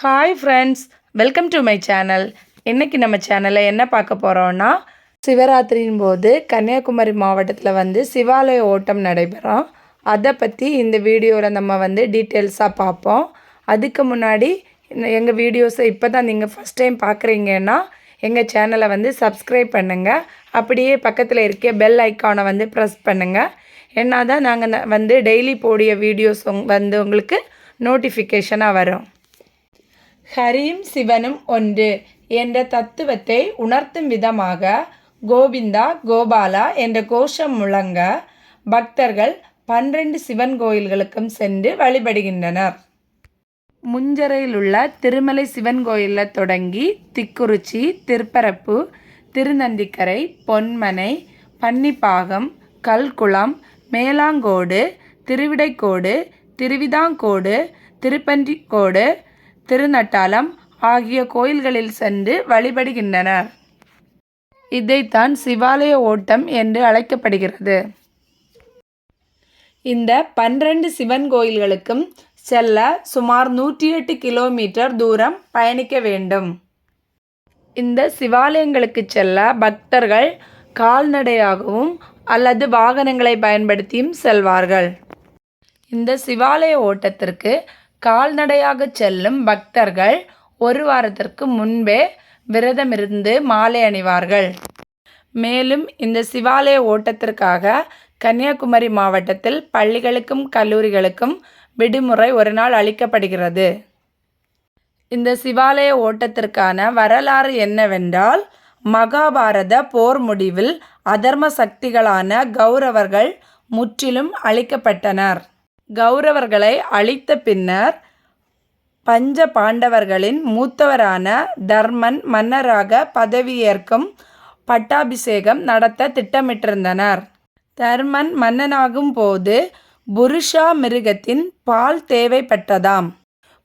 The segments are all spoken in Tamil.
Hi friends welcome to my channel இன்றைக்கி நம்ம சேனலில் என்ன பார்க்க போகிறோன்னா சிவராத்திரியின் போது கன்னியாகுமரி மாவட்டத்தில் வந்து சிவாலய ஓட்டம் நடைபெறும். அதை பற்றி இந்த வீடியோவில் நம்ம வந்து டீட்டெயில்ஸாக பார்ப்போம். அதுக்கு முன்னாடி எங்கள் வீடியோஸை இப்போ தான் நீங்கள் ஃபஸ்ட் டைம் பார்க்குறீங்கன்னா எங்கள் சேனலை வந்து சப்ஸ்கிரைப் பண்ணுங்கள் அப்படியே பக்கத்தில் இருக்க பெல் ஐக்கானை வந்து ப்ரெஸ் பண்ணுங்கள் என்ன தான் நாங்கள் வந்து டெய்லி போடிய வீடியோஸ் வந்து உங்களுக்கு நோட்டிஃபிகேஷனாக வரும். ஹரியும் சிவனும் ஒன்று என்ற தத்துவத்தை உணர்த்தும் விதமாக கோவிந்தா கோபாலா என்ற கோஷம் முழங்க பக்தர்கள் பன்னிரண்டு சிவன் கோயில்களுக்கும் சென்று வழிபடுகின்றனர். முஞ்சரையில் உள்ள திருமலை சிவன் கோயிலில் தொடங்கி திக்குறிச்சி திருப்பரப்பு திருநந்திக்கரை பொன்மனை பன்னிப்பாகம் கல்குளம் மேலாங்கோடு திருவிடைக்கோடு திருவிதாங்கோடு திருப்பன்றிக்கோடு திருநட்டாலம் ஆகிய கோயில்களில் சென்று வழிபடுகின்றனர் இதைத்தான் சிவாலய ஓட்டம் என்று அழைக்கப்படுகிறது. இந்த பன்னிரண்டு சிவன் கோயில்களுக்கும் செல்ல சுமார் நூற்றி எட்டு கிலோமீட்டர் தூரம் பயணிக்க வேண்டும். இந்த சிவாலயங்களுக்கு செல்ல பக்தர்கள் கால்நடையாகவும் அல்லது வாகனங்களை பயன்படுத்தியும் செல்வார்கள். இந்த சிவாலய ஓட்டத்திற்கு கால்நடையாக செல்லும் பக்தர்கள் ஒரு வாரத்திற்கு முன்பே விரதமிருந்து மாலை அணிவார்கள். மேலும் இந்த சிவாலய ஓட்டத்திற்காக கன்னியாகுமரி மாவட்டத்தில் பள்ளிகளுக்கும் கல்லூரிகளுக்கும் விடுமுறை ஒரு நாள் அளிக்கப்படுகிறது. இந்த சிவாலய ஓட்டத்திற்கான வரலாறு என்னவென்றால் மகாபாரத போர் முடிவில் அதர்ம சக்திகளான கௌரவர்கள் முற்றிலும் அழிக்கப்பட்டனர். கௌரவர்களை அழித்த பின்னர் பஞ்ச பாண்டவர்களின் மூத்தவரான தர்மன் மன்னராக பதவியேற்கும் பட்டாபிஷேகம் நடத்த திட்டமிட்டிருந்தனர். தர்மன் மன்னனாகும் போது புருஷா மிருகத்தின் பால் தேவைப்பட்டதாம்.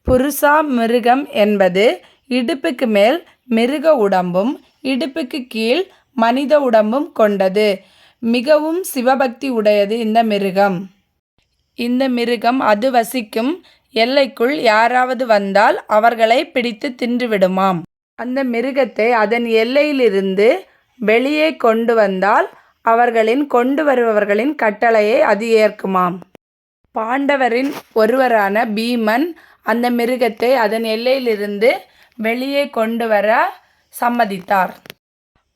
புருஷா மிருகம் என்பது இடுப்புக்கு மேல் மிருக உடம்பும் இடுப்புக்கு கீழ் மனித உடம்பும் கொண்டது. மிகவும் சிவபக்தி உடையது இந்த மிருகம். இந்த மிருகம் அது வசிக்கும் எல்லைக்குள் யாராவது வந்தால் அவர்களை பிடித்து தின்றுவிடுமாம். அந்த மிருகத்தை அதன் எல்லையிலிருந்து வெளியே கொண்டு வந்தால் அவர்களின் கொண்டு வருபவர்களின் கட்டளையை அது ஏற்குமாம். பாண்டவரின் ஒருவரான பீமன் அந்த மிருகத்தை அதன் எல்லையிலிருந்து வெளியே கொண்டு வர சம்மதித்தார்.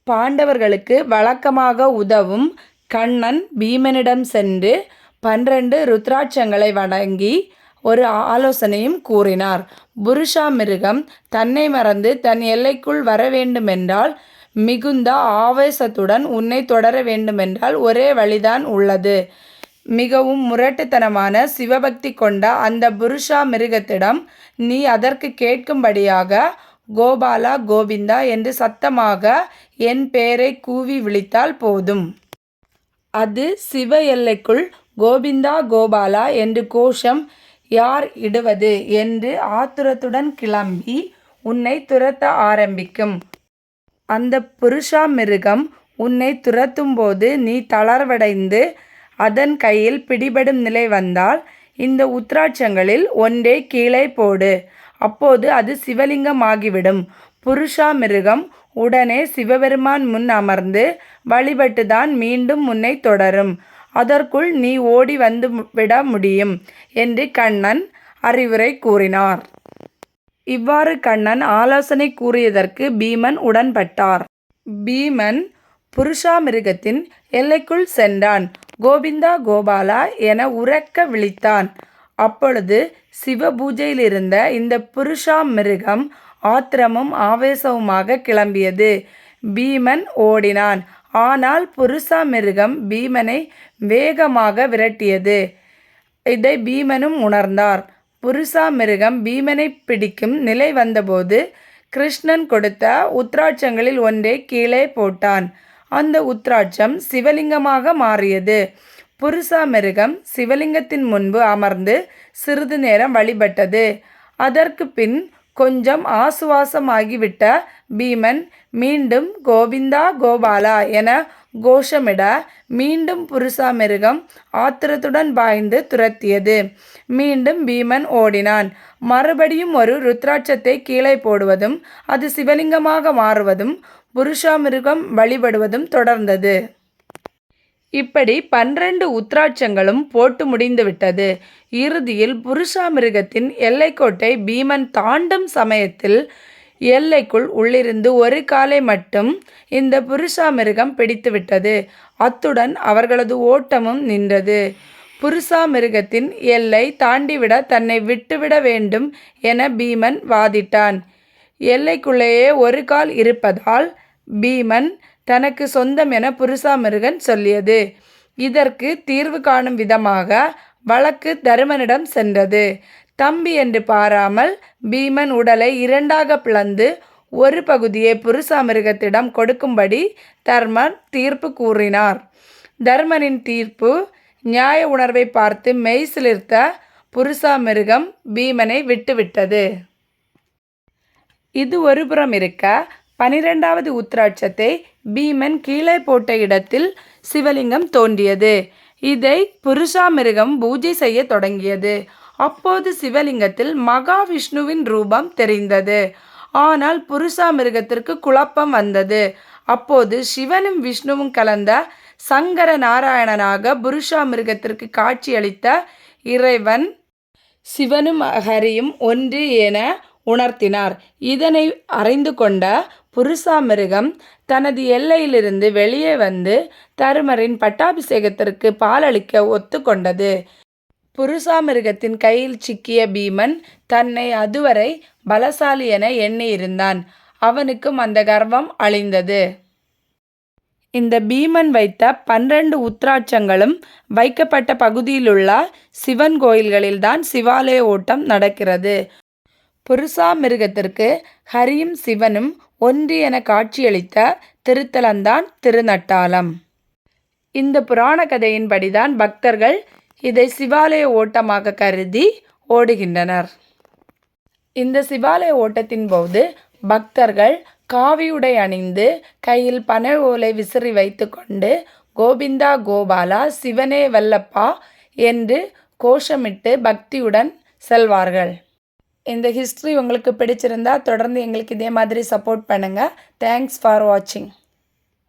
பாண்டவர்களுக்கு வழக்கமாக உதவும் கண்ணன் பீமனிடம் சென்று பன்னிரண்டு ருத்ராட்சங்களை வணங்கி ஒரு ஆலோசனையும் கூறினார். புருஷா மிருகம் தன்னை மறந்து தன் எல்லைக்குள் வர வேண்டுமென்றால் மிகுந்த ஆவேசத்துடன் உன்னை தொடர வேண்டுமென்றால் ஒரே வழிதான் உள்ளது. மிகவும் முரட்டுத்தனமான சிவபக்தி கொண்ட அந்த புருஷா மிருகத்திடம் நீ அதற்கு கேட்கும்படியாக கோபாலா கோவிந்தா என்று சத்தமாக என் பெயரை கூவி விழித்தால் போதும். அது சிவ எல்லைக்குள் கோவிந்தா கோபாலா என்று கோஷம் யார் இடுவது என்று ஆத்துரத்துடன் கிளம்பி உன்னை துரத்த ஆரம்பிக்கும். அந்த புருஷா மிருகம் உன்னை துரத்தும்போது நீ தளர்வடைந்து அதன் கையில் பிடிபடும் நிலை வந்தால் இந்த உத்ராட்சங்களில் ஒன்றே கீழே போடு. அப்போது அது சிவலிங்கம் ஆகிவிடும் புருஷா மிருகம் உடனே சிவபெருமான் முன் அமர்ந்து வழிபட்டுதான் மீண்டும் முன்னை தொடரும். அதற்குள் நீ ஓடி வந்து விட முடியும் என்று கண்ணன் அறிவுரை கூறினார். இவ்வாறு கண்ணன் ஆலோசனை கூறியதற்கு பீமன் உடன்பட்டார். பீமன் புருஷா மிருகத்தின் எல்லைக்குள் சென்றான். கோவிந்தா கோபாலா என உறக்க விழித்தான். அப்பொழுது சிவ இந்த புருஷா மிருகம் ஆத்திரமும் ஆவேசவுமாக கிளம்பியது. பீமன் ஓடினான். ஆனால் புருஷா மிருகம் பீமனை வேகமாக விரட்டியது. இதை பீமனும் உணர்ந்தார். புருஷா மிருகம் பீமனை பிடிக்கும் நிலை வந்தபோது கிருஷ்ணன் கொடுத்த உத்ராட்சங்களில் ஒன்றை கீழே போட்டான். அந்த உத்ராட்சம் சிவலிங்கமாக மாறியது. புருஷா மிருகம் சிவலிங்கத்தின் முன்பு அமர்ந்து சிறிது நேரம் வழிபட்டது. அதற்கு பின் கொஞ்சம் ஆசுவாசமாகிவிட்ட பீமன் மீண்டும் கோவிந்தா கோபாலா என கோஷமிட மீண்டும் புருஷா மிருகம் ஆத்திரத்துடன் பாய்ந்து துரத்தியது. மீண்டும் பீமன் ஓடினான். மறுபடியும் ஒரு ருத்ராட்சத்தை கீழே போடுவதும் அது சிவலிங்கமாக மாறுவதும் புருஷா மிருகம் வழிபடுவதும் தொடர்ந்தது. இப்படி பன்னிரண்டு உத்ராட்சங்களும் போட்டு முடிந்துவிட்டது. இறுதியில் புருஷா மிருகத்தின் எல்லைக்கோட்டை பீமன் தாண்டும் சமயத்தில் எல்லைக்குள் உள்ளிருந்து ஒரு காலை மட்டும் இந்த புருஷா மிருகம் பிடித்துவிட்டது. அத்துடன் அவர்களது ஓட்டமும் நின்றது. புருஷா மிருகத்தின் எல்லை தாண்டிவிட தன்னை விட்டுவிட வேண்டும் என பீமன் வாதிட்டான். எல்லைக்குள்ளேயே ஒரு கால் இருப்பதால் பீமன் தனக்கு சொந்தம் என புருஷா மிருகன் சொல்லியது. இதற்கு தீர்வு காணும் விதமாக வழக்கு தருமனிடம் சென்றது. தம்பி என்று பாராமல் பீமன் உடலை இரண்டாக பிளந்து ஒரு பகுதியை புருஷா மிருகத்திடம் கொடுக்கும்படி தர்மன் தீர்ப்பு கூறினார். தர்மனின் தீர்ப்பு நியாய உணர்வை பார்த்து மெய் சிலிர்த்த புருஷா மிருகம் பீமனை விட்டுவிட்டது. இது ஒருபுறம் இருக்க பனிரெண்டாவது உத்ராட்சத்தை பீமன் கீழே போட்ட இடத்தில் சிவலிங்கம் தோன்றியது. இதை புருஷா மிருகம் பூஜை செய்ய தொடங்கியது. அப்போது சிவலிங்கத்தில் மகாவிஷ்ணுவின் ரூபம் தெரிந்தது. ஆனால் புருஷா மிருகத்திற்கு குழப்பம் வந்தது. அப்போது சிவனும் விஷ்ணுவும் கலந்த சங்கர நாராயணனாக புருஷா மிருகத்திற்கு காட்சியளித்த இறைவன் சிவனும் ஹரியும் ஒன்று என உணர்த்தினார். இதனை அறிந்து கொண்ட புருஷா மிருகம் தனது எல்லையிலிருந்து வெளியே வந்து தருமரின் பட்டாபிஷேகத்திற்கு பாலளிக்க ஒத்துக்கொண்டது. புருஷா மிருகத்தின் கையில் சிக்கிய பீமன் தன்னை அதுவரை பலசாலி என எண்ணியிருந்தான். அவனுக்கும் அந்த கர்வம் அழிந்தது. இந்த பீமன் வைத்த பன்னிரண்டு உத்ராட்சங்களும் வைக்கப்பட்ட பகுதியிலுள்ள சிவன் கோயில்களில்தான் சிவாலய ஓட்டம் நடக்கிறது. புருஷா மிருகத்திற்கு ஹரியும் சிவனும் ஒன்று என காட்சியளித்த திருத்தலம்தான் திருநட்டாலம் இந்த புராண கதையின்படிதான் பக்தர்கள் இதை சிவாலய ஓட்டமாக கருதி ஓடுகின்றனர். இந்த சிவாலய ஓட்டத்தின் போது பக்தர்கள் காவியுடை அணிந்து கையில் பனை ஓலை விசிறி வைத்துக்கொண்டு கோவிந்தா கோபாலா சிவனே வல்லப்பா என்று கோஷமிட்டு பக்தியுடன் செல்வார்கள். இந்த ஹிஸ்ட்ரி உங்களுக்கு பிடிச்சிருந்தா தொடர்ந்து எங்களுக்கு இதே மாதிரி சப்போர்ட் பண்ணுங்கள் தேங்க்ஸ் ஃபார் வாட்சிங்